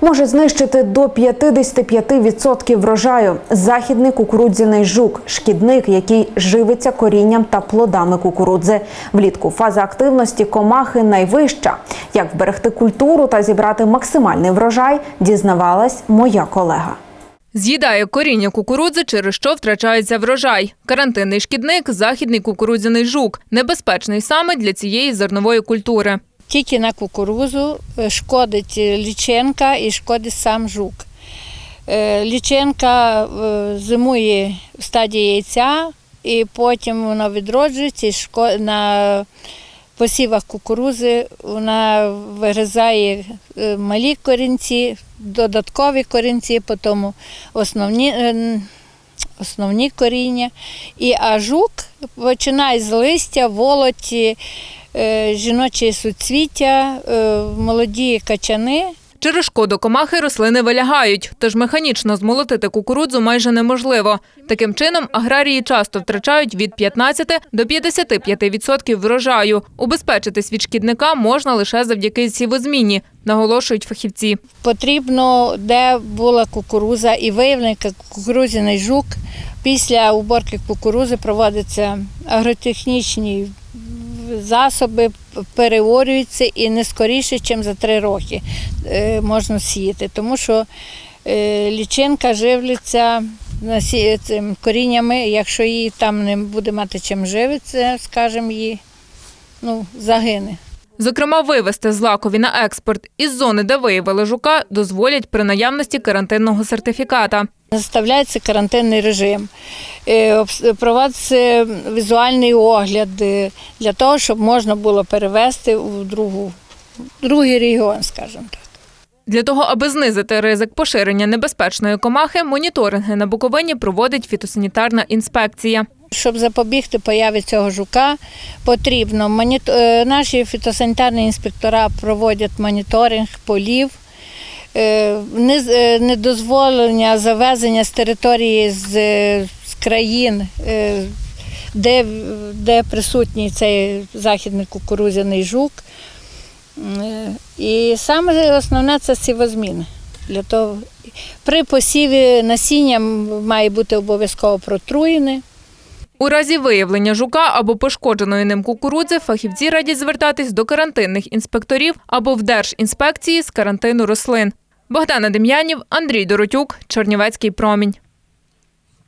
може знищити до 55% врожаю. Західний кукурудзяний жук шкідник, який живиться корінням та плодами кукурудзи. Влітку фаза активності комахи найвища. Як вберегти культуру та зібрати максимальний врожай, дізнавалась моя колега. З'їдає коріння кукурудзи, через що втрачається врожай. Карантинний шкідник – західний кукурудзяний жук. Небезпечний саме для цієї зернової культури. Тільки на кукурузу е, шкодить ліченка і шкодить сам жук. Е, Ліченка е, зимує в стадії яйця, і потім вона відроджується на посівах кукурузи вона вигризає е, малі корінці, додаткові корінці, потім основні, е, основні коріння. І а жук починає з листя, волоті, е, жіночі суцвіття, е, молоді качани. Через шкоду комахи рослини вилягають, тож механічно змолотити кукурудзу майже неможливо. Таким чином, аграрії часто втрачають від 15 до 55% врожаю. Убезпечитись від шкідника можна лише завдяки сівозміні, наголошують фахівці. Потрібно, де була кукуруза і виявлений кукурудзяний жук. Після уборки кукурузи проводяться агротехнічні засоби, переорюються і не скоріше, ніж за три роки е, можна сіяти, тому що е, лічинка живляться коріннями, якщо її там не буде мати чим живитися, скажімо, її ну, загине. Зокрема, вивезти злакові на експорт із зони, де виявили жука, дозволять при наявності карантинного сертифіката. Заставляється карантинний режим, е, проводиться візуальний огляд е, для того, щоб можна було перевезти у другу, другий регіон, скажімо так. Для того, аби знизити ризик поширення небезпечної комахи, моніторинги на Буковині проводить фітосанітарна інспекція. Щоб запобігти появі цього жука, потрібно е, наші фітосанітарні інспектора проводять моніторинг полів, недозволення завезення з території з, е, з країн, е, де, де присутній цей західний кукурудзяний жук. Е, І саме основне це сівозміни. Для того, при посіві насіння має бути обов'язково протруєне. У разі виявлення жука або пошкодженої ним кукурудзи фахівці радять звертатись до карантинних інспекторів або в Держінспекції з карантину рослин. Богдана Дем'янів, Андрій Доротюк, Чернівецький промінь.